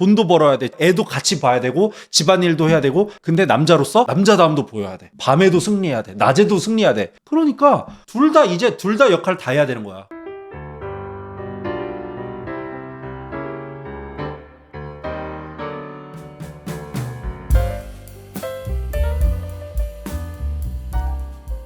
돈도 벌어야 돼. 애도 같이 봐야 되고 집안일도 해야 되고 근데 남자로서 남자다움도 보여야 돼. 밤에도 승리해야 돼. 낮에도 승리해야 돼. 그러니까 둘 다 이제 둘 다 역할 다 해야 되는 거야.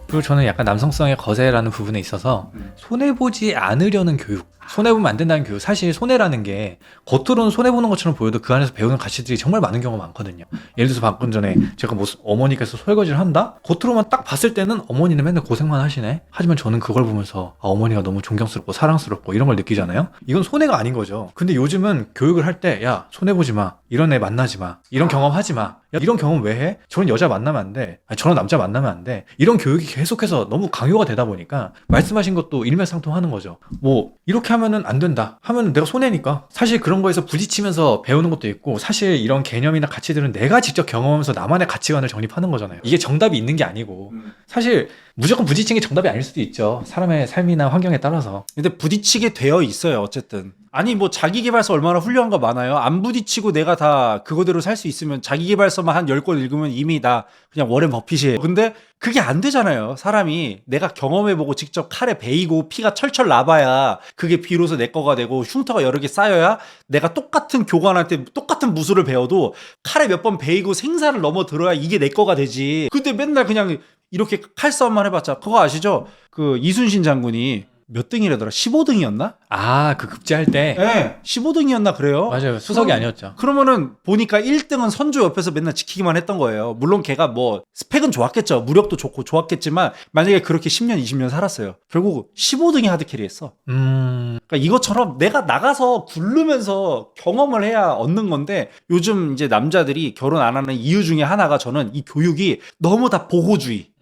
그리고 저는 약간 남성성의 거세라는 부분에 있어서 음. 손해 보지 않으려는 교육 손해보면 안 된다는 교육. 사실 손해라는 게 겉으로는 손해보는 것처럼 보여도 그 안에서 배우는 가치들이 정말 많은 경우가 많거든요. 예를 들어서 방금 전에 제가 뭐 어머니께서 설거지를 한다? 겉으로만 딱 봤을 때는 어머니는 맨날 고생만 하시네. 하지만 저는 그걸 보면서 아, 어머니가 너무 존경스럽고 사랑스럽고 이런 걸 느끼잖아요. 이건 손해가 아닌 거죠. 근데 요즘은 교육을 할 때 야 손해보지 마 이런 애 만나지 마 이런 경험 하지 마 야, 이런 경험 왜 해? 저런 여자 만나면 안 돼. 아니, 저런 남자 만나면 안 돼. 이런 교육이 계속해서 너무 강요가 되다 보니까 말씀하신 것도 일맥상통하는 거죠. 뭐 이렇게 하면은 안 된다. 하면 내가 손해니까. 사실 그런 거에서 부딪히면서 배우는 것도 있고 사실 이런 개념이나 가치들은 내가 직접 경험하면서 나만의 가치관을 정립하는 거잖아요. 이게 정답이 있는 게 아니고 사실 무조건 부딪힌 게 정답이 아닐 수도 있죠. 사람의 삶이나 환경에 따라서. 근데 부딪히게 되어 있어요, 어쨌든. 아니, 뭐, 자기개발서 얼마나 훌륭한 거 많아요. 안 부딪히고 내가 다 그거대로 살 수 있으면 자기개발서만 한 10권 읽으면 이미 다 그냥 워렌 버핏이에요. 근데 그게 안 되잖아요. 사람이 내가 경험해보고 직접 칼에 베이고 피가 철철 나봐야 그게 비로소 내 거가 되고 흉터가 여러 개 쌓여야 내가 똑같은 교관할 때 똑같은 무술을 배워도 칼에 몇 번 베이고 생사를 넘어 들어야 이게 내 거가 되지. 근데 맨날 그냥 이렇게 칼싸움만 해봤자 그거 아시죠? 그 이순신 장군이 몇 등이라더라? 15등이었나? 아, 그 급제할 때. 네, 15등이었나 그래요. 맞아요. 수석이 아니었죠. 그러면은 보니까 1등은 선조 옆에서 맨날 지키기만 했던 거예요. 물론 걔가 뭐 스펙은 좋았겠죠. 무력도 좋고 좋았겠지만 만약에 그렇게 10년, 20년 살았어요. 결국 15등이 하드캐리 했어. 음, 그러니까 이것처럼 내가 나가서 굴르면서 경험을 해야 얻는 건데 요즘 이제 남자들이 결혼 안 하는 이유 중에 하나가 저는 이 교육이 너무 다 보호주의.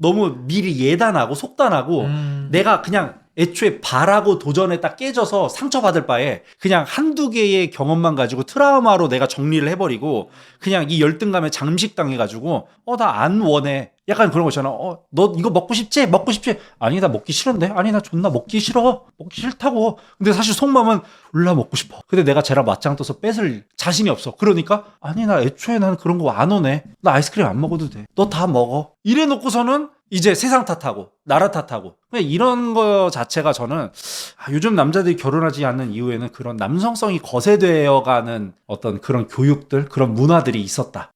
너무 미리 예단하고 속단하고 음. 내가 그냥 애초에 바라고 도전에 딱 깨져서 상처받을 바에 그냥 한두 개의 경험만 가지고 트라우마로 내가 정리를 해버리고 그냥 이 열등감에 잠식당해가지고 어 나 안 원해. 약간 그런 거잖아 어 너 이거 먹고 싶지? 먹고 싶지? 아니 나 먹기 싫은데? 아니 나 존나 먹기 싫어. 먹기 싫다고. 근데 사실 속마음은 졸라 먹고 싶어. 근데 내가 쟤랑 맞짱 떠서 뺏을 자신이 없어. 그러니까 아니 나 애초에 난 그런 거 안 오네 나 아이스크림 안 먹어도 돼. 너 다 먹어. 이래 놓고서는 이제 세상 탓하고 나라 탓하고 그냥 이런 거 자체가 저는 아, 요즘 남자들이 결혼하지 않는 이후에는 그런 남성성이 거세되어가는 어떤 그런 교육들 그런 문화들이 있었다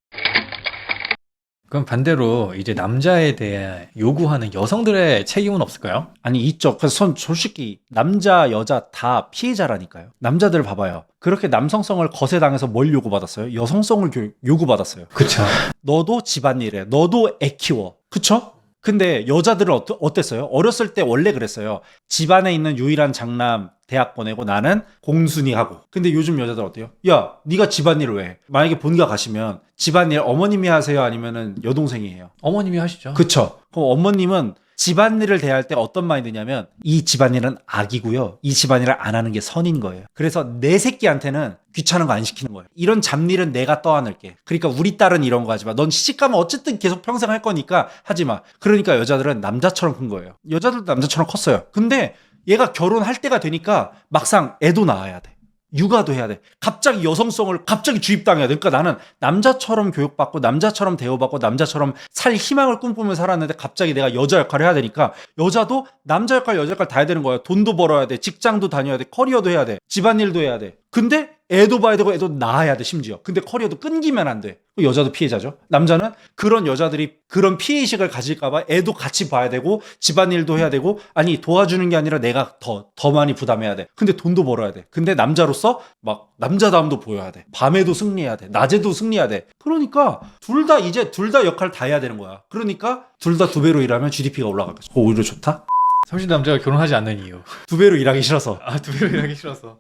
그럼 반대로 이제 남자에 대해 요구하는 여성들의 책임은 없을까요? 아니 있죠 그래서 전 솔직히 남자 여자 다 피해자라니까요 남자들 봐봐요 그렇게 남성성을 거세당해서 뭘 요구받았어요 여성성을 교- 요구받았어요 그쵸. 너도 집안일해. 너도 애 키워. 그쵸? 근데 여자들은 어떠, 어땠어요? 어렸을 때 원래 그랬어요. 집안에 있는 유일한 장남 대학 보내고 나는 공순이 하고. 근데 요즘 여자들 어때요? 야, 네가 집안일을 왜 해? 만약에 본가 가시면 집안일 어머님이 하세요? 아니면은 여동생이 해요? 어머님이 하시죠. 그쵸? 그럼 어머님은 집안일을 대할 때 어떤 마인드냐면 이 집안일은 악이고요. 이 집안일을 안 하는 게 선인 거예요. 그래서 내 새끼한테는 귀찮은 거 안 시키는 거예요. 이런 잡일은 내가 떠안을게. 그러니까 우리 딸은 이런 거 하지 마. 넌 시집가면 어쨌든 계속 평생 할 거니까 하지 마. 그러니까 여자들은 남자처럼 큰 거예요. 여자들도 남자처럼 컸어요. 근데 얘가 결혼할 때가 되니까 막상 애도 낳아야 돼. 육아도 해야 돼. 갑자기 여성성을 갑자기 주입당해야 돼. 그러니까 나는 남자처럼 교육받고 남자처럼 대우받고 남자처럼 살 희망을 꿈꾸며 살았는데 갑자기 내가 여자 역할을 해야 되니까 여자도 남자 역할 여자 역할 다 해야 되는 거야. 돈도 벌어야 돼. 직장도 다녀야 돼. 커리어도 해야 돼. 집안일도 해야 돼. 근데 애도 봐야 되고 애도 낳아야 돼 심지어. 근데 커리어도 끊기면 안 돼. 그 여자도 피해자죠. 남자는 그런 여자들이 그런 피해의식을 가질까봐 애도 같이 봐야 되고 집안일도 해야 되고 아니 도와주는 게 아니라 내가 더, 더 많이 부담해야 돼. 근데 돈도 벌어야 돼. 근데 남자로서 막 남자다움도 보여야 돼. 밤에도 승리해야 돼. 낮에도 승리해야 돼. 그러니까 둘 다 이제 둘 다 역할 다 해야 되는 거야. 그러니까 둘 다 두 배로 일하면 GDP가 올라갈. 그거 오히려 좋다? 30대 남자가 결혼하지 않는 이유. 두 배로 일하기 싫어서. 아, 두 배로 일하기 싫어서.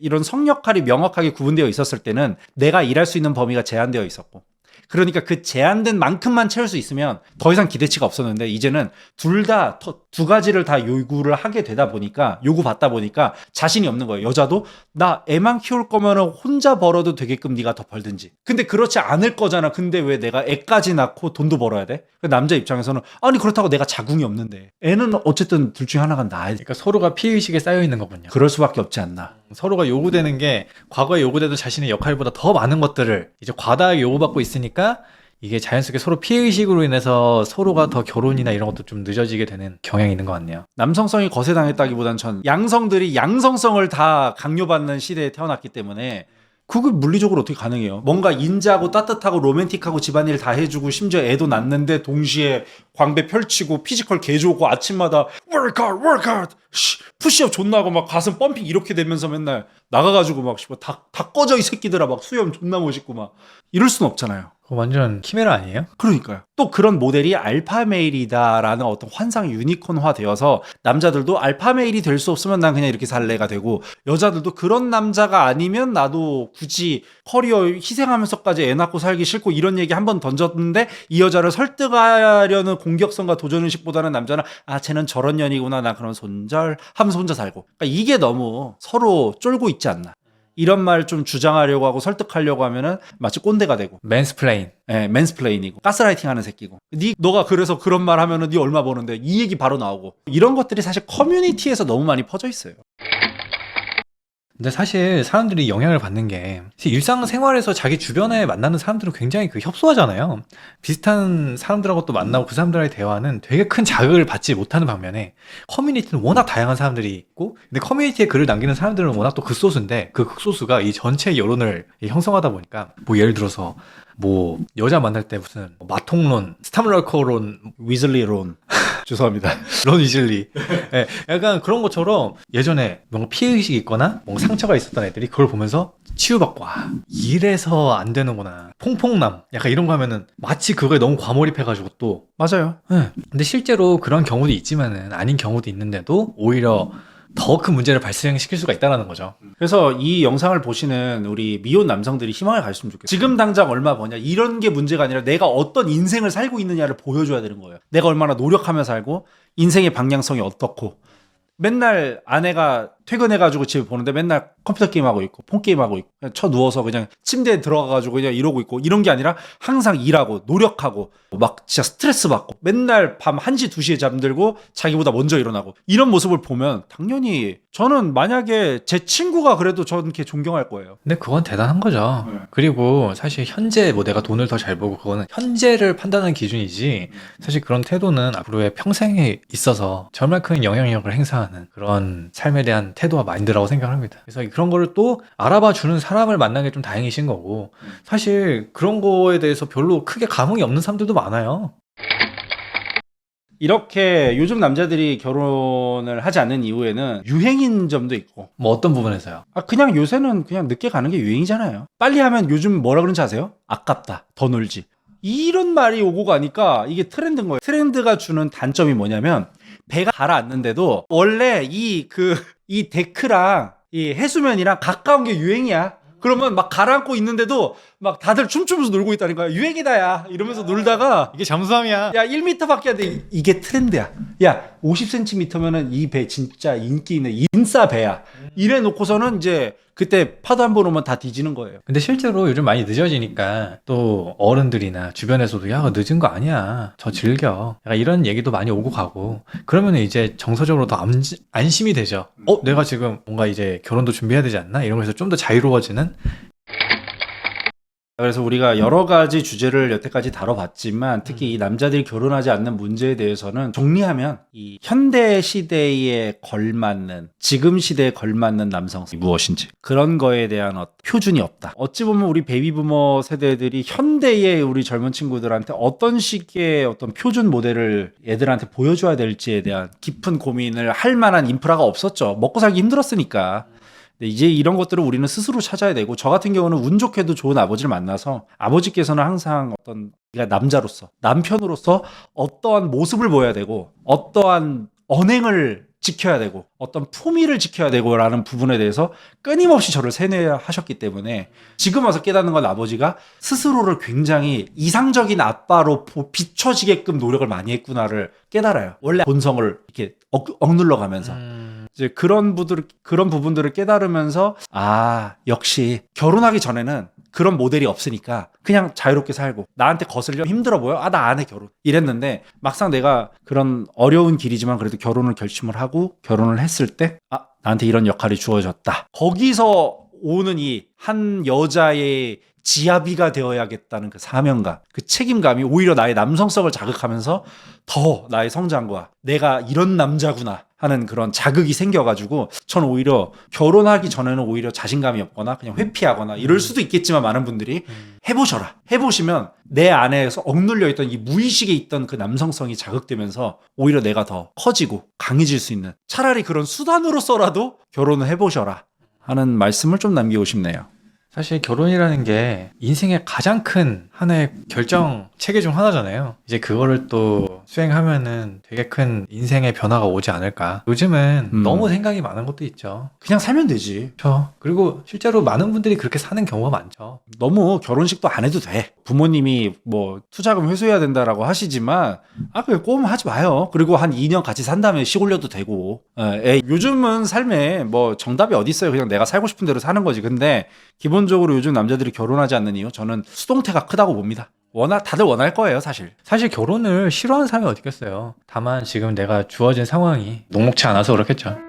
이런 성 역할이 명확하게 구분되어 있었을 때는 내가 일할 수 있는 범위가 제한되어 있었고 그러니까 그 제한된 만큼만 채울 수 있으면 더 이상 기대치가 없었는데 이제는 둘 다 두 가지를 다 요구를 하게 되다 보니까 요구 받다 보니까 자신이 없는 거예요. 여자도 나 애만 키울 거면 혼자 벌어도 되게끔 네가 더 벌든지. 근데 그렇지 않을 거잖아. 근데 왜 내가 애까지 낳고 돈도 벌어야 돼? 그 남자 입장에서는 아니 그렇다고 내가 자궁이 없는데 애는 어쨌든 둘 중에 하나가 나야 돼. 그러니까 서로가 피해 의식에 쌓여 있는 거군요. 그럴 수밖에 없지 않나. 서로가 요구되는 게 과거에 요구되던 자신의 역할보다 더 많은 것들을 이제 과다하게 요구받고 있으니까 이게 자연스럽게 서로 피해의식으로 인해서 서로가 더 결혼이나 이런 것도 좀 늦어지게 되는 경향이 있는 것 같네요. 남성성이 거세당했다기보단 전 양성들이 양성성을 다 강요받는 시대에 태어났기 때문에 그게 물리적으로 어떻게 가능해요? 뭔가 인자하고 따뜻하고 로맨틱하고 집안일 다 해주고 심지어 애도 낳는데 동시에 광배 펼치고 피지컬 개 좋고 아침마다 work hard, work hard, 씨, 푸시업 존나 하고 막 가슴 펌핑 이렇게 되면서 맨날 나가가지고 막 씨발 다, 다 꺼져 이 새끼들아 막 수염 존나 멋있고 막 이럴 순 없잖아요. 그거 완전 키메라 아니에요? 그러니까요. 또 그런 모델이 알파메일이다라는 어떤 환상이 유니콘화 되어서 남자들도 알파메일이 될 수 없으면 난 그냥 이렇게 살래가 되고 여자들도 그런 남자가 아니면 나도 굳이 커리어 희생하면서까지 애 낳고 살기 싫고 이런 얘기 한 번 던졌는데 이 여자를 설득하려는 공격성과 도전의식보다는 남자는 아 쟤는 저런 년이구나 나 그런 손절 하면서 혼자 살고 그러니까 이게 너무 서로 쫄고 있지 않나 이런 말 좀 주장하려고 하고 설득하려고 하면은 마치 꼰대가 되고 맨스플레인. 예, 맨스플레인이고 가스라이팅 하는 새끼고. 니 너가 그래서 그런 말 하면은 니 얼마 버는데 이 얘기 바로 나오고. 이런 것들이 사실 커뮤니티에서 너무 많이 퍼져 있어요. 근데 사실 사람들이 영향을 받는 게 일상생활에서 자기 주변에 만나는 사람들은 굉장히 그 협소하잖아요. 비슷한 사람들하고 또 만나고 그 사람들과의 대화는 되게 큰 자극을 받지 못하는 반면에 커뮤니티는 워낙 다양한 사람들이 있고 근데 커뮤니티에 글을 남기는 사람들은 워낙 또 극소수인데 그 극소수가 이 전체 여론을 형성하다 보니까 뭐 예를 들어서 뭐 여자 만날 때 무슨 뭐 마통론, 스탐럴커론, 위즐리론. 죄송합니다. 런 위즐리. 예, 약간 그런 것처럼 예전에 뭔가 피해의식이 있거나 뭔가 상처가 있었던 애들이 그걸 보면서 치유받고, 아, 이래서 안 되는구나. 퐁퐁남. 약간 이런 거 하면은 마치 그거에 너무 과몰입해가지고 또. 맞아요. 예. 근데 실제로 그런 경우도 있지만은 아닌 경우도 있는데도 오히려 더 큰 문제를 발생시킬 수가 있다는 거죠. 그래서 이 영상을 보시는 우리 미혼 남성들이 희망을 가졌으면 좋겠어요. 지금 당장 얼마 버냐 이런 게 문제가 아니라 내가 어떤 인생을 살고 있느냐를 보여줘야 되는 거예요. 내가 얼마나 노력하며 살고 인생의 방향성이 어떻고 맨날 아내가 퇴근해가지고 집에 보는데 맨날 컴퓨터 게임하고 있고 폰 게임하고 있고 그냥 쳐 누워서 그냥 침대에 들어가가지고 그냥 이러고 있고 이런 게 아니라 항상 일하고 노력하고 막 진짜 스트레스 받고 맨날 밤 1시 2시에 잠들고 자기보다 먼저 일어나고 이런 모습을 보면 당연히 저는 만약에 제 친구가 그래도 저는 걔 존경할 거예요. 근데 그건 대단한 거죠. 네. 그리고 사실 현재 뭐 내가 돈을 더 잘 벌고 그거는 현재를 판단하는 기준이지 사실 그런 태도는 앞으로의 평생에 있어서 정말 큰 영향력을 행사하는 그런 삶에 대한 태도와 마인드라고 생각합니다. 그래서 그런 거를 또 알아봐 주는 사람을 만난 게 좀 다행이신 거고 사실 그런 거에 대해서 별로 크게 감흥이 없는 사람들도 많아요. 이렇게 요즘 남자들이 결혼을 하지 않는 이유에는 유행인 점도 있고 뭐 어떤 부분에서요? 아 그냥 요새는 그냥 늦게 가는 게 유행이잖아요. 빨리 하면 요즘 뭐라 그런지 아세요? 아깝다. 더 놀지. 이런 말이 오고 가니까 이게 트렌드인 거예요. 트렌드가 주는 단점이 뭐냐면 배가 가라앉는데도 원래 이 그 이 데크랑 이 해수면이랑 가까운 게 유행이야. 그러면 막 가라앉고 있는데도 막 다들 춤추면서 놀고 있다는 거야. 유행이다 야 이러면서 놀다가 이게 잠수함이야. 야 1m밖에 안 돼. 이게 트렌드야. 야 50cm면은 이 배 진짜 인기 있는 인싸 배야. 이래 놓고서는 이제 그때 파도 한 번 오면 다 뒤지는 거예요. 근데 실제로 요즘 많이 늦어지니까 또 어른들이나 주변에서도 야, 늦은 거 아니야. 더 즐겨. 약간 이런 얘기도 많이 오고 가고. 그러면 이제 정서적으로 더 안, 안심이 되죠. 어, 내가 지금 뭔가 이제 결혼도 준비해야 되지 않나? 거에서 좀 더 자유로워지는? 그래서 우리가 여러 가지 주제를 여태까지 다뤄봤지만 특히 이 남자들이 결혼하지 않는 문제에 대해서는 정리하면 이 현대 시대에 걸맞는 지금 시대에 걸맞는 남성이 무엇인지 그런 거에 대한 어떤 표준이 없다. 어찌 보면 우리 베이비부머 세대들이 현대의 우리 젊은 친구들한테 어떤 식의 어떤 표준 모델을 애들한테 보여줘야 될지에 대한 깊은 고민을 할 만한 인프라가 없었죠. 먹고 살기 힘들었으니까. 근데 이제 이런 것들을 우리는 스스로 찾아야 되고 저 같은 경우는 운 좋게도 좋은 아버지를 만나서 아버지께서는 항상 어떤 네가 남자로서 남편으로서 어떠한 모습을 보여야 되고 어떠한 언행을 지켜야 되고 어떤 품위를 지켜야 되고라는 부분에 대해서 끊임없이 저를 세뇌하셨기 때문에 지금 와서 깨닫는 건 아버지가 스스로를 굉장히 이상적인 아빠로 보- 비춰지게끔 노력을 많이 했구나를 깨달아요. 원래 본성을 이렇게 억, 억눌러 가면서. 이제 그런 부들 그런 부분들을 깨달으면서 아 역시 결혼하기 전에는 그런 모델이 없으니까 그냥 자유롭게 살고 나한테 거슬려 힘들어 보여 아 나 안 해 결혼 이랬는데 막상 내가 그런 어려운 길이지만 그래도 결혼을 결심을 하고 결혼을 했을 때 아 나한테 이런 역할이 주어졌다. 거기서 오는 이 한 여자의 지아비가 되어야겠다는 그 사명감, 그 책임감이 오히려 나의 남성성을 자극하면서 더 나의 성장과 내가 이런 남자구나 하는 그런 자극이 생겨가지고 저는 오히려 결혼하기 전에는 오히려 자신감이 없거나 그냥 회피하거나 이럴 수도 있겠지만 많은 분들이 해보셔라. 해보시면 내 안에서 억눌려 있던 이 무의식에 있던 그 남성성이 자극되면서 오히려 내가 더 커지고 강해질 수 있는 차라리 그런 수단으로서라도 결혼을 해보셔라 하는 말씀을 좀 남기고 싶네요. 사실 결혼이라는 게 인생의 가장 큰 하나의 결정 체계 중 하나잖아요. 이제 그거를 또 수행하면은 되게 큰 인생의 변화가 오지 않을까. 요즘은 음. 너무 생각이 많은 것도 있죠. 그냥 살면 되지. 그렇죠. 그리고 실제로 많은 분들이 그렇게 사는 경우가 많죠. 너무 결혼식도 안 해도 돼. 부모님이 뭐 투자금 회수해야 된다라고 하시지만 아 그냥 꼬움 하지 마요. 그리고 한 2년 같이 산 다음에 시골려도 되고. 에, 에이, 요즘은 삶에 뭐 정답이 어디 있어요. 그냥 내가 살고 싶은 대로 사는 거지. 근데 기본적으로 요즘 남자들이 결혼하지 않는 이유 저는 수동태가 크다고 봅니다. 원하 다들 원할 거예요, 사실. 사실 결혼을 싫어하는 사람이 어디 있겠어요. 다만 지금 내가 주어진 상황이 녹록치 않아서 그렇겠죠.